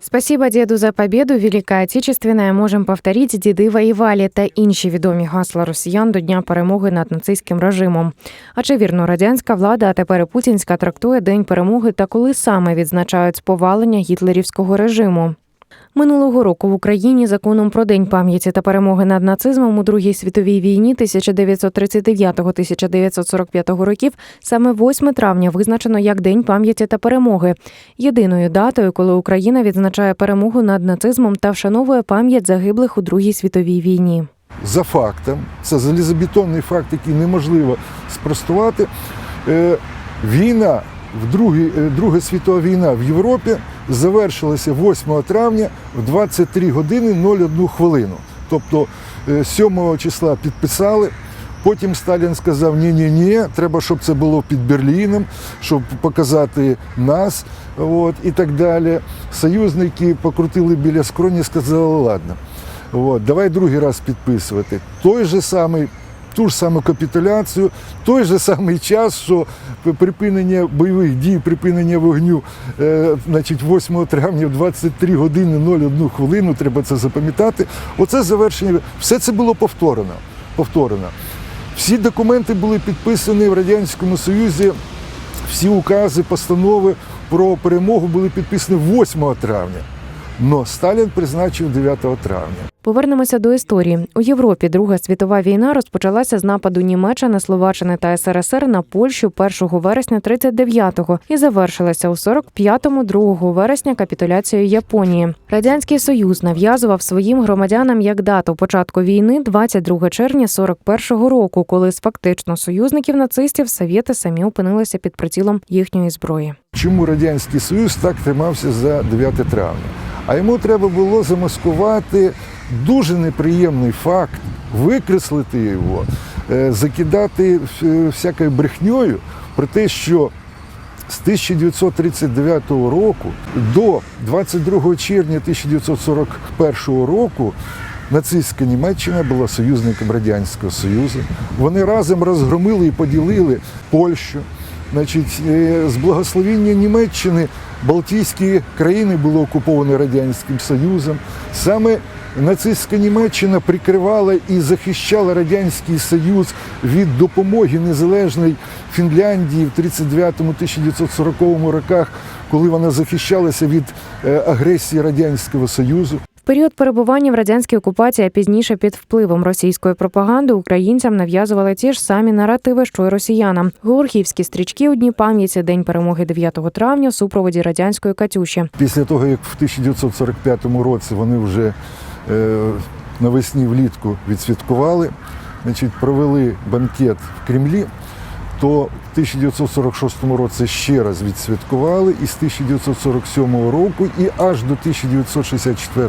Спасибо деду за победу, Велика Отечественная, можем повторить, діди воювали та інші відомі гасла росіян до дня перемоги над нацистським режимом. А чи вірно радянська влада, а тепер путінська трактує День перемоги та коли саме відзначають повалення гітлерівського режиму? Минулого року в Україні законом про День пам'яті та перемоги над нацизмом у Другій світовій війні 1939-1945 років саме 8 травня визначено як День пам'яті та перемоги, єдиною датою, коли Україна відзначає перемогу над нацизмом та вшановує пам'ять загиблих у Другій світовій війні. за фактом, це залізобетонний факт, який неможливо спростувати. Е, Війна, в Другій, е, Друга світова війна в Європі завершилася 8 травня в 23 години 01 хвилину. Тобто е, 7 числа підписали. Потім Сталін сказав: ні ні ні треба, щоб це було під Берліном, щоб показати нас, от, і так далі. Союзники покрутили біля скроні, сказали, ладно. От, давай другий раз підписувати. Той же самий, ту ж саму капітуляцію, той же самий час, що припинення бойових дій, припинення вогню, е, значить, 8 травня 23 години 01 хвилину, треба це запам'ятати. Оце завершення. Все це було повторено. повторено. Всі документи були підписані в Радянському Союзі, всі укази, постанови про перемогу були підписані 8 травня. Но Сталін призначив 9 травня. Повернемося до історії. У Європі Друга світова війна розпочалася з нападу Німеччини, Словаччини та СРСР на Польщу 1 вересня 39-го і завершилася у 45-му 2 вересня капітуляцією Японії. Радянський Союз нав'язував своїм громадянам як дату початку війни 22 червня 41-го року, коли з фактично союзників нацистів совєти самі опинилися під прицілом їхньої зброї. Чому Радянський Союз так тримався за 9 травня? А йому треба було замаскувати дуже неприємний факт, викреслити його, е, закидати е, всякою брехньою про те, що з 1939 року до 22 червня 1941 року нацистська Німеччина була союзником Радянського Союзу. Вони разом розгромили і поділили Польщу. Значить, е, з благословіння Німеччини Балтійські країни були окуповані Радянським Союзом. Саме нацистська Німеччина прикривала і захищала Радянський Союз від допомоги незалежної Фінляндії в 39-1940 роках, коли вона захищалася від е, агресії Радянського Союзу. Період перебування в радянській окупації, а пізніше під впливом російської пропаганди, українцям нав'язували ті ж самі наративи, що й росіянам. Георгіївські стрічки у дні пам'яті День перемоги 9 травня супроводі радянської Катюші. Після того, як в 1945 році вони вже е, навесні влітку відсвяткували, значить, провели банкет в Кремлі, то в 1946 році ще раз відсвяткували, і з 1947 року і аж до 1964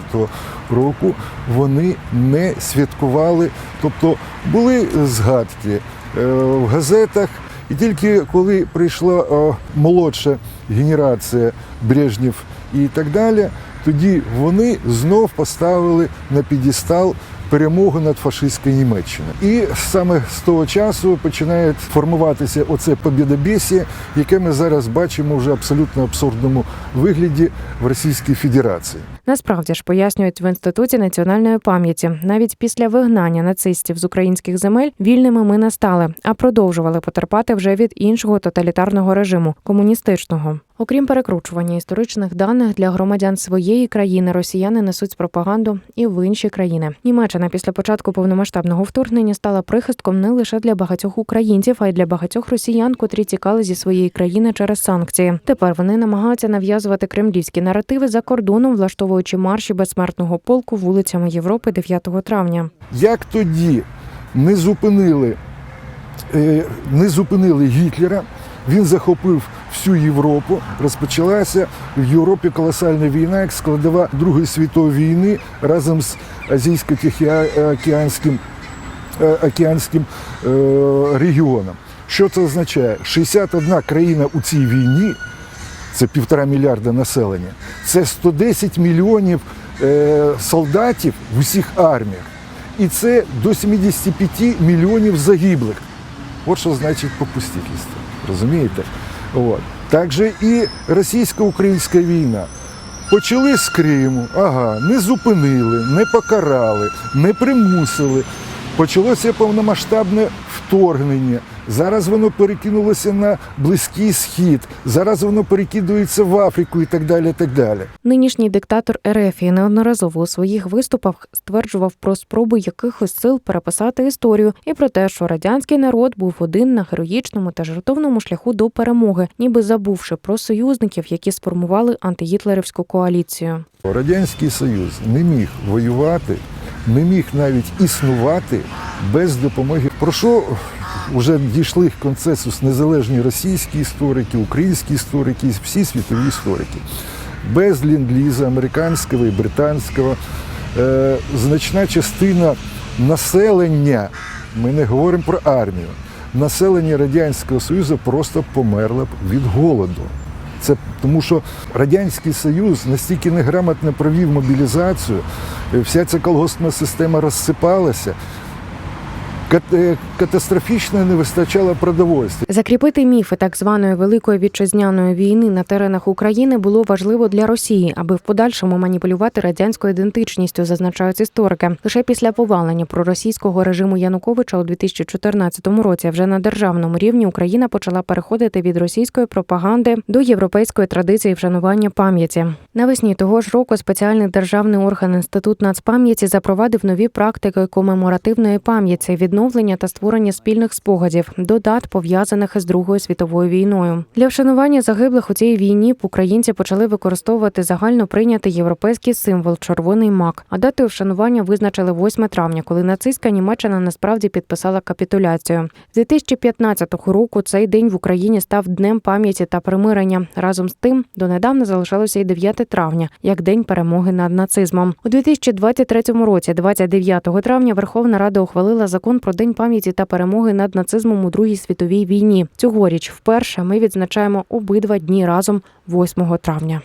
року вони не святкували. Тобто були згадки е, в газетах, і тільки коли прийшла е, молодша генерація Брежнєв і так далі, тоді вони знов поставили на підістал перемогу над фашистською Німеччиною. І саме з того часу починає формуватися оце побєдобєсія, яке ми зараз бачимо вже абсолютно абсурдному вигляді в Російській Федерації. Насправді ж пояснюють в інституті національної пам'яті. Навіть після вигнання нацистів з українських земель вільними ми не стали, а продовжували потерпати вже від іншого тоталітарного режиму комуністичного. Окрім перекручування історичних даних для громадян своєї країни, росіяни несуть пропаганду і в інші країни. Німеччина після початку повномасштабного вторгнення стала прихистком не лише для багатьох українців, а й для багатьох росіян, котрі тікали зі своєї країни через санкції. Тепер вони намагаються нав'язувати кремлівські наративи за кордоном, влаштовуючи марші безсмертного полку вулицями Європи 9 травня. Як тоді не зупинили, е, не зупинили Гітлера, він захопив всю Європу. Розпочалася в Європі колосальна війна, як складова Другої світової війни разом з Азійсько-Тихоокеанським е, океанським е, регіоном. Що це означає? 61 країна у цій війні, це півтора мільярда населення, це 110 мільйонів е, солдатів в усіх арміях. І це до 75 мільйонів загиблих. От що значить попустительство. Розумієте? От. также і російсько-українська війна. Почали з Криму, ага, не зупинили, не покарали, не примусили. Почалося повномасштабне вторгнення. Зараз воно перекинулося на Близький Схід, зараз воно перекидується в Африку і так далі. Так далі. Нинішній диктатор Ерефії неодноразово у своїх виступах стверджував про спроби якихось сил переписати історію і про те, що радянський народ був один на героїчному та жертовному шляху до перемоги, ніби забувши про союзників, які сформували антигітлерівську коаліцію. Радянський Союз не міг воювати, не міг навіть існувати без допомоги. Про що вже дійшли консенсус незалежні російські історики, українські історики, всі світові історики. Без ленд-ліза американського і британського е, значна частина населення, ми не говоримо про армію, населення Радянського Союзу просто померло б від голоду. Це тому, що Радянський Союз настільки неграмотно провів мобілізацію, вся ця колгоспна система розсипалася. Е, Катастрофічно не вистачало продовольства. Закріпити міфи так званої великої вітчизняної війни на теренах України було важливо для Росії, аби в подальшому маніпулювати радянською ідентичністю, зазначають історики. Лише після повалення проросійського режиму Януковича у 2014 році, вже на державному рівні Україна почала переходити від російської пропаганди до європейської традиції вшанування пам'яті. Навесні того ж року спеціальний державний орган інститут нацпам'яті запровадив нові практики комеморативної пам'яті, відновлення та створення спільних спогадів до дат пов'язаних із Другою світовою війною. Для вшанування загиблих у цій війні українці почали використовувати загально прийнятий європейський символ червоний мак. А датою вшанування визначили 8 травня, коли нацистська Німеччина насправді підписала капітуляцію. З 2015 року цей день в Україні став днем пам'яті та примирення. Разом з тим донедавна залишалося і 9 травня, як день перемоги над нацизмом. У 2023 році, 29 травня, Верховна Рада ухвалила закон про день пам'яті та перемоги над нацизмом у Другій світовій війні. Цьогоріч вперше ми відзначаємо обидва дні разом 8 травня.